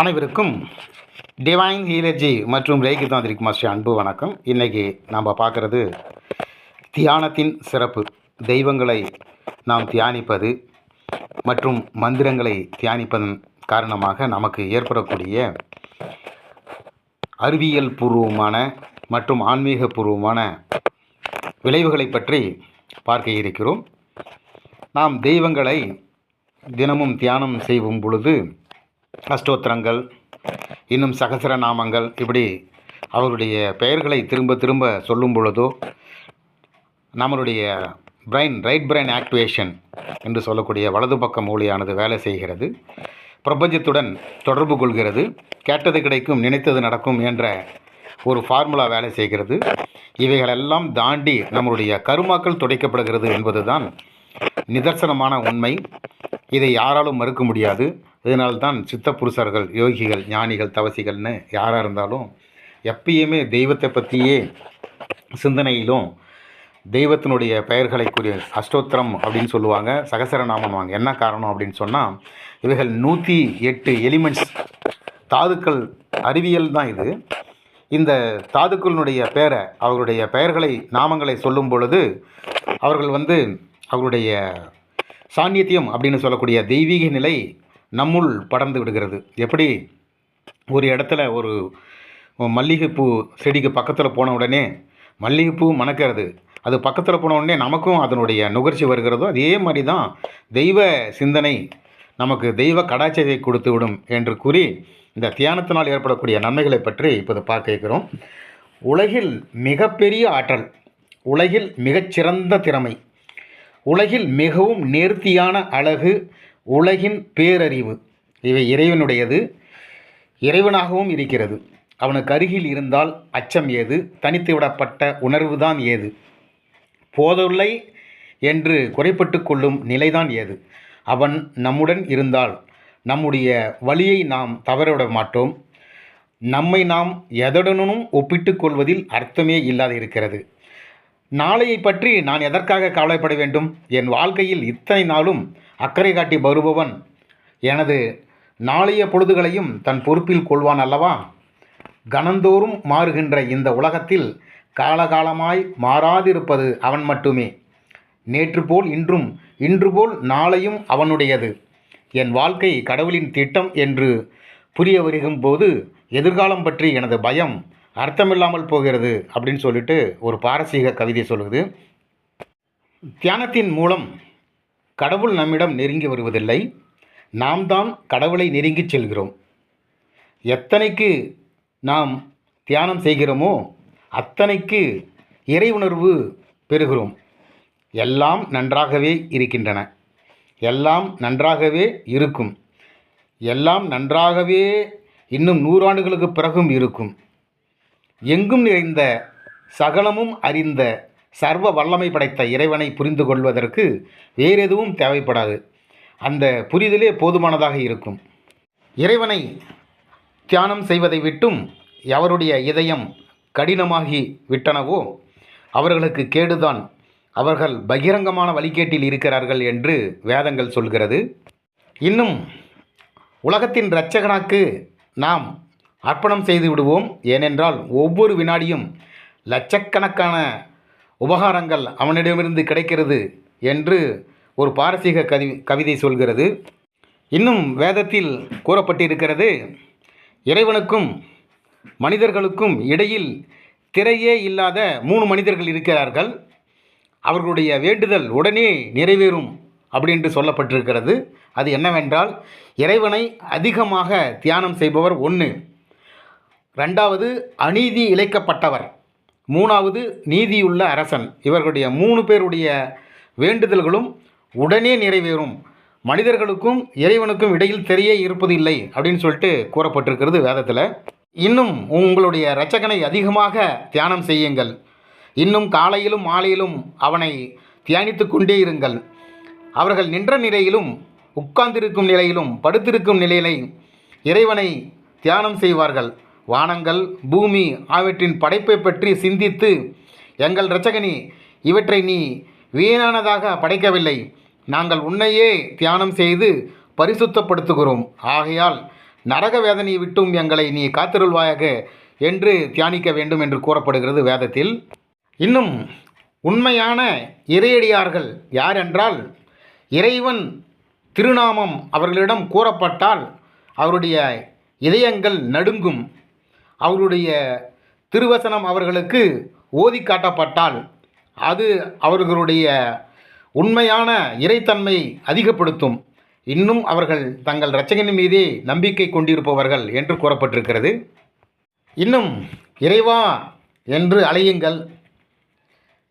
அனைவருக்கும் டிவைன் ஹீலர்ஜி மற்றும் Reiki tantric master அன்பு வணக்கம். இன்றைக்கி நாம் பார்க்குறது தியானத்தின் சிறப்பு. தெய்வங்களை நாம் தியானிப்பது மற்றும் மந்திரங்களை தியானிப்பதன் காரணமாக நமக்கு ஏற்படக்கூடிய அறிவியல் பூர்வமான மற்றும் ஆன்மீக பூர்வமான விளைவுகளை பற்றி பார்க்க இருக்கிறோம். நாம் தெய்வங்களை தினமும் தியானம் செய்யும் பொழுது அஷ்டோத்திரங்கள் இன்னும் சகசிரநாமங்கள் இப்படி அவருடைய பெயர்களை திரும்ப திரும்ப சொல்லும் பொழுதோ நம்மளுடைய பிரெயின் ரைட் பிரைன் ஆக்டிவேஷன் என்று சொல்லக்கூடிய வலது பக்க மூளையானது வேலை செய்கிறது. பிரபஞ்சத்துடன் தொடர்பு கொள்கிறது. கேட்டது கிடைக்கும் நினைத்தது நடக்கும் என்ற ஒரு ஃபார்முலா வேலை செய்கிறது. இவைகளெல்லாம் தாண்டி நம்மளுடைய கருமாக்கள் துடைக்கப்படுகிறது என்பதுதான் நிதர்சனமான உண்மை. இதை யாராலும் மறுக்க முடியாது. இதனால்தான் சித்த புருஷர்கள் யோகிகள் ஞானிகள் தவசிகள்னு யாராக இருந்தாலும் எப்பயுமே தெய்வத்தை பற்றியே சிந்தனையிலும் தெய்வத்தினுடைய பெயர்களை கூறிய அஷ்டோத்திரம் அப்படின்னு சொல்லுவாங்க சகசரநாமன்வாங்க என்ன காரணம் அப்படின்னு சொன்னால் இவைகள் நூற்றி எட்டு எலிமெண்ட்ஸ் தாதுக்கள் அறிவியல் தான் இது. இந்த தாதுக்களினுடைய பெயரை அவர்களுடைய பெயர்களை நாமங்களை சொல்லும் பொழுது அவர்கள் வந்து அவருடைய சாநித்தியம் அப்படின்னு சொல்லக்கூடிய தெய்வீக நிலை நம்முள் படர்ந்து விடுகிறது. எப்படி? ஒரு இடத்துல ஒரு மல்லிகைப்பூ செடிக்கு பக்கத்தில் போன உடனே மல்லிகைப்பூ மணக்கிறது. அது பக்கத்தில் போன உடனே நமக்கும் அதனுடைய நுகர்ச்சி வருகிறதோ அதே மாதிரி தான் தெய்வ சிந்தனை நமக்கு தெய்வ கடாட்சியை கொடுத்து விடும் என்று கூறி இந்த தியானத்தினால் ஏற்படக்கூடிய நன்மைகளை பற்றி இப்போது பார்க்க இருக்கிறோம். உலகில் மிகப்பெரிய ஆற்றல் உலகில் மிகச்சிறந்த திறமை உலகில் மிகவும் நேர்த்தியான அழகு உலகின் பேரறிவு. இவை இறைவனுடையது. இறைவனாகவும் இருக்கிறது. அவனுக்கு அருகில் இருந்தால் அச்சம் ஏது? தனித்து விடப்பட்ட உணர்வுதான் ஏது? போதவில்லை என்று குறைப்பட்டு கொள்ளும் நிலைதான் ஏது? அவன் நம்முடன் இருந்தால் நம்முடைய வழியை நாம் தவறவிட மாட்டோம். நம்மை நாம் எதனுடனும் ஒப்பிட்டு கொள்வதில் அர்த்தமே இல்லாது இருக்கிறது. நாளையை பற்றி நான் எதற்காக கவலைப்பட வேண்டும்? என் வாழ்க்கையில் இத்தனை நாளும் அக்கறை காட்டி வருபவன் எனது நாளைய பொழுதுகளையும் தன் பொறுப்பில் கொள்வான் அல்லவா? கணந்தோறும் மாறுகின்ற இந்த உலகத்தில் காலகாலமாய் மாறாதிருப்பது அவன் மட்டுமே. நேற்று போல் இன்றும் இன்று போல் நாளையும் அவனுடையது. என் வாழ்க்கை கடவுளின் திட்டம் என்று புரிய வருகும் போது எதிர்காலம் பற்றி எனது பயம் அர்த்தமில்லாமல் போகிறது அப்படின்னு சொல்லிட்டு ஒரு பாரசீக கவிதை சொல்லுது. தியானத்தின் மூலம் கடவுள் நம்மிடம் நெருங்கி வருவதில்லை. நாம் தான் கடவுளை நெருங்கிச் செல்கிறோம். எத்தனைக்கு நாம் தியானம் செய்கிறோமோ அத்தனைக்கு இறை உணர்வு பெறுகிறோம். எல்லாம் நன்றாகவே இருக்கின்றன. எல்லாம் நன்றாகவே இருக்கும். எல்லாம் நன்றாகவே இன்னும் நூறாண்டுகளுக்கு பிறகும் இருக்கும். எங்கும் நிறைந்த சகலமும் அறிந்த சர்வ வல்லமை படைத்த இறைவனை புரிந்து கொள்வதற்கு வேறு எதுவும் தேவைப்படாது. அந்த புரிதலே போதுமானதாக இருக்கும். இறைவனை தியானம் செய்வதை விட்டும் எவருடைய இதயம் கடினமாகி விட்டனவோ அவர்களுக்கு கேடுதான். அவர்கள் பகிரங்கமான வழிகேட்டில் இருக்கிறார்கள் என்று வேதங்கள் சொல்கிறது. இன்னும் உலகத்தின் இரட்சகனாக்கு நாம் அர்ப்பணம் செய்து விடுவோம். ஏனென்றால் ஒவ்வொரு வினாடியும் லட்சக்கணக்கான உபகாரங்கள் அவனிடமிருந்து கிடைக்கிறது என்று ஒரு பாரசீக கவி கவிதை சொல்கிறது. இன்னும் வேதத்தில் கூறப்பட்டிருக்கிறது இறைவனுக்கும் மனிதர்களுக்கும் இடையில் திரையே இல்லாத மூணு மனிதர்கள் இருக்கிறார்கள். அவர்களுடைய வேண்டுதல் உடனே நிறைவேறும் அப்படின்ட்டு சொல்லப்பட்டிருக்கிறது. அது என்னவென்றால் இறைவனை அதிகமாக தியானம் செய்பவர் ஒன்று ரெண்டாவது அநீதி இழைக்கப்பட்டவர். மூணாவது நீதியுள்ள அரசன். இவர்களுடைய மூணு பேருடைய வேண்டுதல்களும் உடனே நிறைவேறும். மனிதர்களுக்கும் இறைவனுக்கும் இடையில் தெரிய இருப்பது இல்லை அப்படின்னு சொல்லிட்டு கூறப்பட்டிருக்கிறது வேதத்தில். இன்னும் உங்களுடைய இரட்சகனை அதிகமாக தியானம் செய்யுங்கள். இன்னும் காலையிலும் மாலையிலும் அவனை தியானித்து கொண்டே இருங்கள். அவர்கள் நின்ற நிலையிலும் உட்கார்ந்திருக்கும் நிலையிலும் படுத்திருக்கும் நிலையிலை இறைவனை தியானம் செய்வார்கள். வானங்கள் பூமி ஆகியவற்றின் படைப்பை பற்றி சிந்தித்து எங்கள் இரட்சகனி இவற்றை நீ வீணானதாக படைக்கவில்லை. நாங்கள் உன்னையே தியானம் செய்து பரிசுத்தப்படுத்துகிறோம். ஆகையால் நரக வேதனையை விட்டும் எங்களை நீ காத்திருள்வாயாக என்று தியானிக்க வேண்டும் என்று கூறப்படுகிறது வேதத்தில். இன்னும் உண்மையான இறையடியார்கள் யார் என்றால் இறைவன் திருநாமம் அவர்களிடம் கூறப்பட்டால் அவருடைய இதயங்கள் நடுங்கும். அவருடைய திருவசனம் அவர்களுக்கு ஓதி காட்டப்பட்டால் அது அவர்களுடைய உண்மையான இறைத்தன்மை அதிகப்படுத்தும். இன்னும் அவர்கள் தங்கள் இரட்சகனின் மீதே நம்பிக்கை கொண்டிருப்பவர்கள் என்று கூறப்பட்டிருக்கிறது. இன்னும் இறைவா என்று அழையுங்கள்.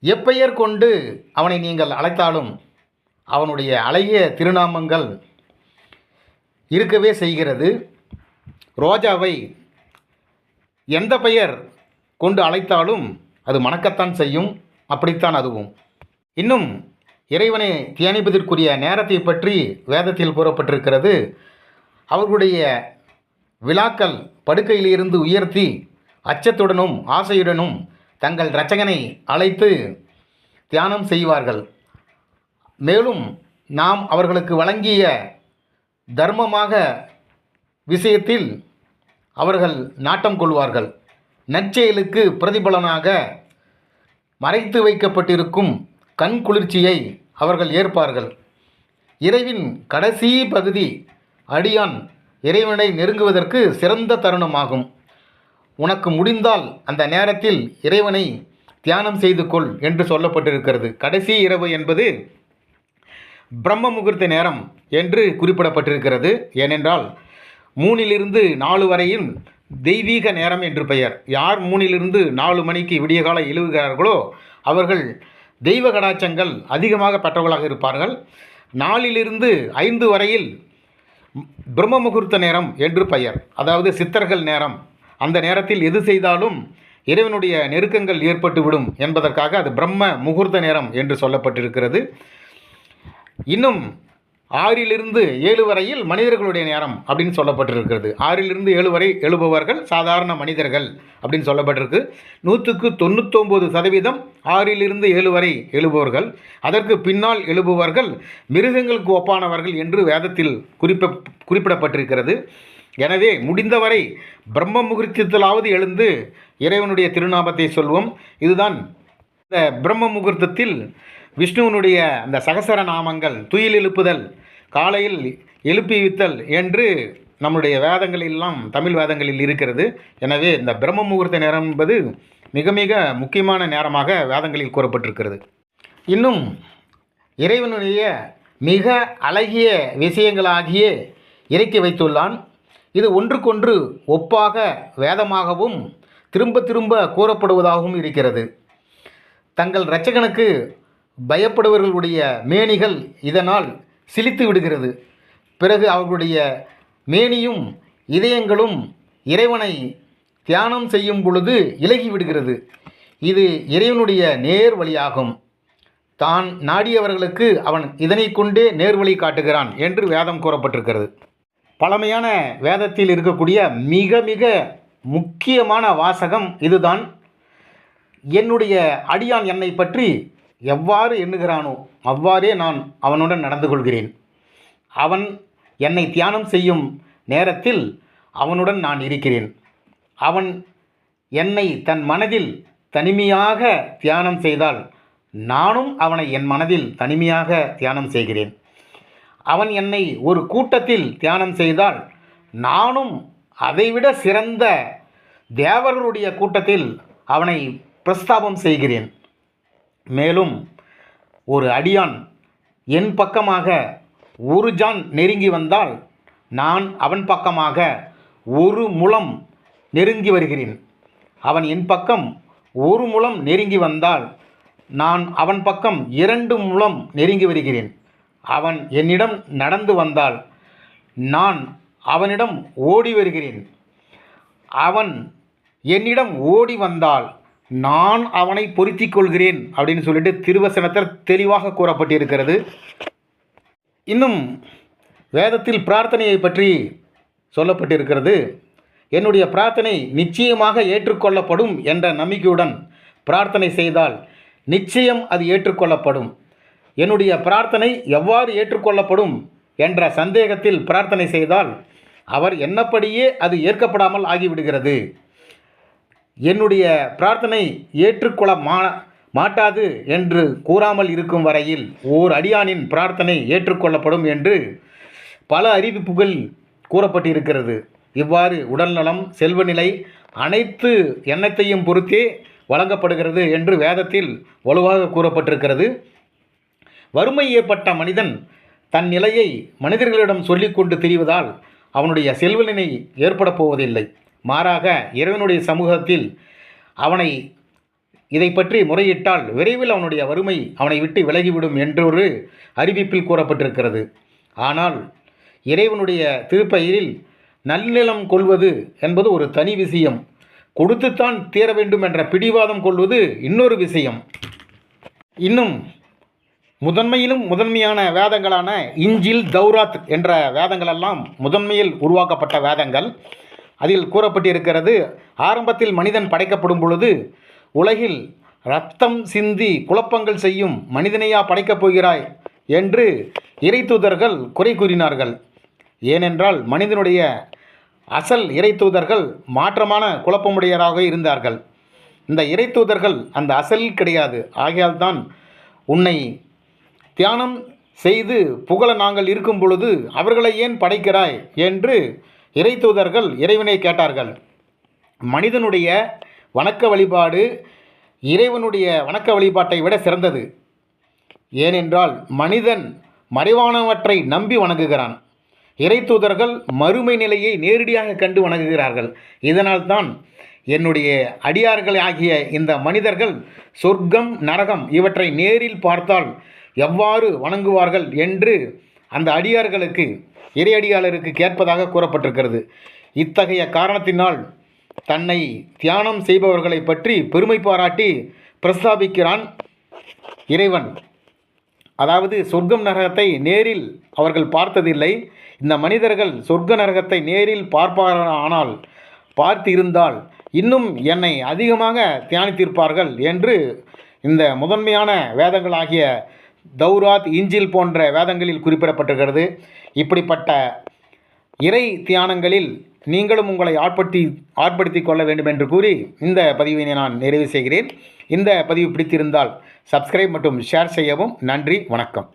எப்பெயர் கொண்டு அவனை நீங்கள் அழைத்தாலும் அவனுடைய அழகிய திருநாமங்கள் இருக்கவே செய்கிறது. ரோஜாவை எந்த பெயர் கொண்டு அழைத்தாலும் அது மணக்கத்தான் செய்யும். அப்படித்தான் அதுவும். இன்னும் இறைவனை தியானிப்பதற்குரிய நேரத்தை பற்றி வேதத்தில் கூறப்பட்டிருக்கிறது. அவர்களுடைய விழாக்கள் படுக்கையிலிருந்து உயர்த்தி அச்சத்துடனும் ஆசையுடனும் தங்கள் இரட்சகனை அழைத்து தியானம் செய்வார்கள். மேலும் நாம் அவர்களுக்கு வழங்கிய தர்மமாக விஷயத்தில் அவர்கள் நாட்டம் கொள்வார்கள். நற்செயலுக்கு பிரதிபலனாக மறைத்து வைக்கப்பட்டிருக்கும் கண் குளிர்ச்சியை அவர்கள் ஏற்பார்கள். இறைவின் கடைசி பகுதி அடியான் இறைவனை நெருங்குவதற்கு சிறந்த தருணமாகும். உனக்கு முடிந்தால் அந்த நேரத்தில் இறைவனை தியானம் செய்து கொள் என்று சொல்லப்பட்டிருக்கிறது. கடைசி இரவு என்பது பிரம்ம முகூர்த்த நேரம் என்று குறிப்பிடப்பட்டிருக்கிறது. ஏனென்றால் மூணிலிருந்து நாலு வரையும் தெய்வீக நேரம் என்று பெயர். யார் மூணிலிருந்து நாலு மணிக்கு விடியகாலை எழுவுகிறார்களோ அவர்கள் தெய்வ கடாச்சங்கள் அதிகமாக பெற்றவர்களாக இருப்பார்கள். நாலிலிருந்து ஐந்து வரையில் பிரம்ம முகூர்த்த நேரம் என்று பெயர். அதாவது சித்தர்கள் நேரம். அந்த நேரத்தில் எது செய்தாலும் இறைவனுடைய நெருக்கங்கள் ஏற்பட்டுவிடும் என்பதற்காக அது பிரம்ம முகூர்த்த நேரம் என்று சொல்லப்பட்டிருக்கிறது. இன்னும் ஆறிலிருந்து ஏழு வரையில் மனிதர்களுடைய நேரம் அப்படின்னு சொல்லப்பட்டிருக்கிறது. ஆறிலிருந்து ஏழு வரை எழுபவர்கள் சாதாரண மனிதர்கள் அப்படின்னு சொல்லப்பட்டிருக்கு. நூற்றுக்கு தொண்ணூத்தொம்பது சதவீதம் ஆறிலிருந்து ஏழு வரை எழுபவர்கள். அதற்கு பின்னால் எழுபவர்கள் மிருகங்களுக்கு ஒப்பானவர்கள் என்று வேதத்தில் குறிப்ப குறிப்பிடப்பட்டிருக்கிறது. எனவே முடிந்தவரை பிரம்ம முகூர்த்தத்திலாவது எழுந்து இறைவனுடைய திருநாமத்தை சொல்வோம். இதுதான் இந்த பிரம்ம முகூர்த்தத்தில் விஷ்ணுவனுடைய அந்த சகசர நாமங்கள் துயில் எழுப்புதல் காலையில் எழுப்பிவித்தல் என்று நம்முடைய வேதங்களெல்லாம் தமிழ் வேதங்களில் இருக்கிறது. எனவே இந்த பிரம்ம முகூர்த்த நேரம் என்பது மிக மிக முக்கியமான நேரமாக வேதங்களில் கூறப்பட்டிருக்கிறது. இன்னும் இறைவனுடைய மிக அழகிய விஷயங்களாகிய இறக்கி வைத்துள்ளான். இது ஒன்றுக்கொன்று ஒப்பாக வேதமாகவும் திரும்ப திரும்ப கூறப்படுவதாகவும் இருக்கிறது. தங்கள் இரட்சகனுக்கு பயப்படுவர்களுடைய மேனிகள் இதனால் சிலித்து விடுகிறது. பிறகு அவர்களுடைய மேனியும் இதயங்களும் இறைவனை தியானம் செய்யும் பொழுது இலகி விடுகிறது. இது இறைவனுடைய நேர் வழியாகும். தான் நாடியவர்களுக்கு அவன் இதனை கொண்டே நேர்வழி காட்டுகிறான் என்று வேதம் கூறப்பட்டிருக்கிறது. பழமையான வேதத்தில் இருக்கக்கூடிய மிக மிக முக்கியமான வாசகம் இதுதான். என்னுடைய அடியான் என்னை பற்றி எவ்வாறு எண்ணுகிறானோ அவ்வாறே நான் அவனுடன் நடந்து கொள்கிறேன். அவன் என்னை தியானம் செய்யும் நேரத்தில் அவனுடன் நான் இருக்கிறேன். அவன் என்னை தன் மனதில் தனிமையாக தியானம் செய்தால் நானும் அவனை என் மனதில் தனிமையாக தியானம் செய்கிறேன். அவன் என்னை ஒரு கூட்டத்தில் தியானம் செய்தால் நானும் அதைவிட சிறந்த தேவர்களுடைய கூட்டத்தில் அவனை பிரஸ்தாபம் செய்கிறேன். மேலும் ஒரு அடியான் என் பக்கமாக ஒரு ஜான் நெருங்கி வந்தால் நான் அவன் பக்கமாக ஒரு முழம் நெருங்கி வருகிறேன். அவன் என் பக்கம் ஒரு முழம் நெருங்கி வந்தால் நான் அவன் பக்கம் இரண்டு முளம் நெருங்கி வருகிறேன். அவன் என்னிடம் நடந்து வந்தால் நான் அவனிடம் ஓடி வருகிறேன். அவன் என்னிடம் ஓடி வந்தால் நான் அவனை பொருத்திக் கொள்கிறேன் அப்படின்னு சொல்லிட்டு திருவசனத்தில் தெளிவாக கூறப்பட்டிருக்கிறது. இன்னும் வேதத்தில் பிரார்த்தனையை பற்றி சொல்லப்பட்டிருக்கிறது. என்னுடைய பிரார்த்தனை நிச்சயமாக ஏற்றுக்கொள்ளப்படும் என்ற நம்பிக்கையுடன் பிரார்த்தனை செய்தால் நிச்சயம் அது ஏற்றுக்கொள்ளப்படும். என்னுடைய பிரார்த்தனை எவ்வாறு ஏற்றுக்கொள்ளப்படும் என்ற சந்தேகத்தில் பிரார்த்தனை செய்தால் அவர் என்னப்படியே அது ஏற்கப்படாமல் ஆகிவிடுகிறது. என்னுடைய பிரார்த்தனை ஏற்றுக்கொள்ள மா மாட்டாது என்று கூறாமல் இருக்கும் வரையில் ஓர் அடியானின் பிரார்த்தனை ஏற்றுக்கொள்ளப்படும் என்று பல அறிவிப்புகள் கூறப்பட்டிருக்கிறது. இவ்வாறு உடல்நலம் செல்வநிலை அனைத்து எண்ணத்தையும் பொறுத்தே வழங்கப்படுகிறது என்று வேதத்தில் வலுவாக கூறப்பட்டிருக்கிறது. வறுமை ஏற்பட்ட மனிதன் தன் நிலையை மனிதர்களிடம் சொல்லிக்கொண்டு திரிவதால் அவனுடைய செல்வநிலை ஏற்பட போவதில்லை. மாறாக இறைவனுடைய சமூகத்தில் அவனை இதை பற்றி முறையிட்டால் விரைவில் அவனுடைய வறுமை அவனை விட்டு விலகிவிடும் என்றொரு அறிவிப்பில் கூறப்பட்டிருக்கிறது. ஆனால் இறைவனுடைய திருப்பெயரில் நல்நிலம் கொள்வது என்பது ஒரு தனி விஷயம். கொடுத்துத்தான் தீர வேண்டும் என்ற பிடிவாதம் கொள்வது இன்னொரு விஷயம். இன்னும் முதன்மையிலும் முதன்மையான வேதங்களான இஞ்சில் தௌராத் என்ற வேதங்களெல்லாம் முதன்மையில் உருவாக்கப்பட்ட வேதங்கள். அதில் கூறப்பட்டிருக்கிறது ஆரம்பத்தில் மனிதன் படைக்கப்படும் பொழுது உலகில் ரத்தம் சிந்தி குழப்பங்கள் செய்யும் மனிதனையா படைக்கப் போகிறாய் என்று இறைத்தூதர்கள் குறை கூறினார்கள். ஏனென்றால் மனிதனுடைய அசல் இறைத்தூதர்கள் மாற்றமான குழப்பமுடையராக இருந்தார்கள். இந்த இறைத்தூதர்கள் அந்த அசல் கிடையாது. ஆகையால் தான் உன்னை தியானம் செய்து புகழ நாங்கள் இருக்கும் பொழுது அவர்களை ஏன் படைக்கிறாய் என்று இறைத்தூதர்கள் இறைவனை கேட்டார்கள். மனிதனுடைய வணக்க வழிபாடு இறைவனுடைய வணக்க வழிபாட்டை விட சிறந்தது. ஏனென்றால் மனிதன் மறைவானவற்றை நம்பி வணங்குகிறான். இறைத்தூதர்கள் மறுமை நிலையை நேரடியாக கண்டு வணங்குகிறார்கள். இதனால்தான் என்னுடைய அடியார்கள் ஆகிய இந்த மனிதர்கள் சொர்க்கம் நரகம் இவற்றை நேரில் பார்த்தால் எவ்வாறு வணங்குவார்கள் என்று அந்த அடியார்களுக்கு இறையடியாளருக்கு கேட்பதாக கூறப்பட்டிருக்கிறது. இத்தகைய காரணத்தினால் தன்னை தியானம் செய்பவர்களை பற்றி பெருமை பாராட்டி பிரஸ்தாபிக்கிறான் இறைவன். அதாவது சொர்க்கம் நரகத்தை நேரில் அவர்கள் பார்த்ததில்லை. இந்த மனிதர்கள் சொர்க்க நரகத்தை நேரில் பார்ப்பாரானால் பார்த்து இருந்தால் இன்னும் என்னை அதிகமாக தியானித்திருப்பார்கள் என்று இந்த முதன்மையான வேதங்களாகிய தௌராத் இஞ்சில் போன்ற வேதங்களில் குறிப்பிடப்பட்டிருக்கிறது. இப்படிப்பட்ட இறை தியானங்களில் நீங்களும் உங்களை ஆட்படுத்தி ஆட்படுத்திக் கொள்ள வேண்டும் என்று கூறி இந்த பதிவினை நான் நிறைவு செய்கிறேன். இந்த பதிவு பிடித்திருந்தால் சப்ஸ்கிரைப் மற்றும் ஷேர் செய்யவும் நன்றி வணக்கம்.